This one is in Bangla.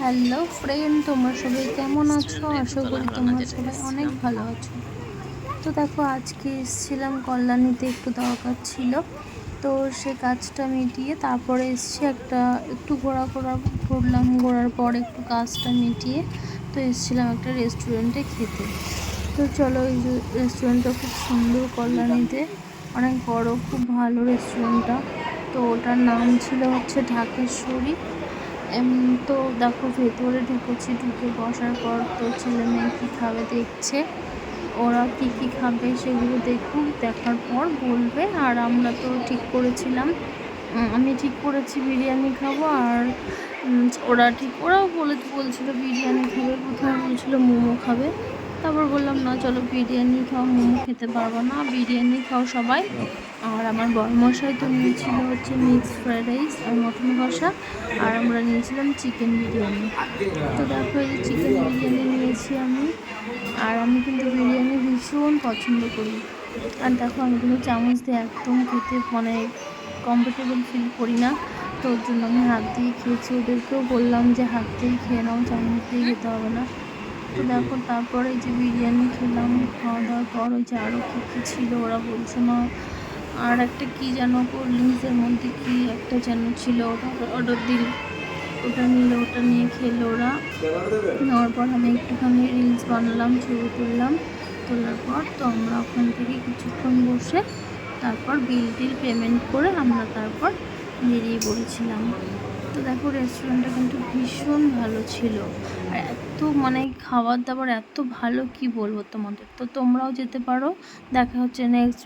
হ্যালো ফ্রেন্ড তোমরা সবাই কেমন আছো? আশা করি তোমরা সবাই অনেক ভালো আছো। তো দেখো আজকে এসেছিলাম কল্যাণীতে একটু দরকার ছিল। তো সে কাজটা মিটিয়ে তারপরে এসছি একটা একটু ঘোরা ঘোরা ঘুরলাম ঘোরার পর একটু কাজটা মিটিয়ে তো এসেছিলাম একটা রেস্টুরেন্টে খেতে। তো চলো এই রেস্টুরেন্টটা খুব সুন্দর কল্যাণীতে। অনেক বড় খুব ভালো রেস্টুরেন্টটা তো ওটার নাম ছিল হচ্ছে ঢাকেশ্বরী। তো দেখো ভেতরে ঢুকেছি, ঢুকে বসার পর তো ছেলে মেয়ে কী খাবে দেখছে। ওরা কি কি খাবে সেগুলো দেখুক, দেখার পর বলবে। আর আমরা তো ঠিক করেছিলাম। আমি ঠিক করেছি বিরিয়ানি খাব আর ওরা ঠিক, ওরাও বলে, বলছিল বিরিয়ানি খাবে প্রথমে বলছিল মোমো খাবে। তারপর বললাম, না, চলো বিরিয়ানি খাও, মোমো খেতে পারব না, বিরিয়ানি খাও সবাই। আর আমার বড়মশাই তো নিয়েছিল হচ্ছে মিক্স ফ্রাইড রাইস আর মটন কষা, আর আমরা নিয়েছিলাম চিকেন বিরিয়ানি। তো দেখো এই চিকেন বিরিয়ানি নিয়েছি আমি, আর আমি কিন্তু বিরিয়ানি ভীষণ পছন্দ করি। আর দেখো, আমি কিন্তু চামচ দিয়ে একদম খেতে মানে কমফোর্টেবল ফিল করি না। তো ওর জন্য আমি হাত দিয়ে খেয়েছি। ওদেরকেও বললাম যে, হাত দিয়ে খেয়ে নাও, চামচ দিয়ে খেতে হবে না। তো দেখো তারপরে যে বিরিয়ানি খেলাম খাওয়া দাওয়ার পর ওই যে আরও কী কী ছিল ওরা বলছে না। আর একটা কী যেন কোল্ড ড্রিঙ্কসের মধ্যে কী একটা যেন ছিল ওটা অর্ডার দিল। ওটা নিল ওটা নিয়ে খেলো ওরা। নেওয়ার পর আমি একটুখানি রিলস বানালাম ছবি তুললাম। তোলার পর তো আমরা ওখান থেকে কিছুক্ষণ বসে তারপর বিল টিল পেমেন্ট করে আমরা তারপর বেরিয়ে পড়েছিলাম। তো দেখো রেস্টুরেন্টটা কিন্তু ভীষণ ভালো ছিল। আর এত মানে খাবার দাবার এত ভালো, কি বলব তোমাদের? তো তোমরাও যেতে পারো। দেখা হচ্ছে নেক্সট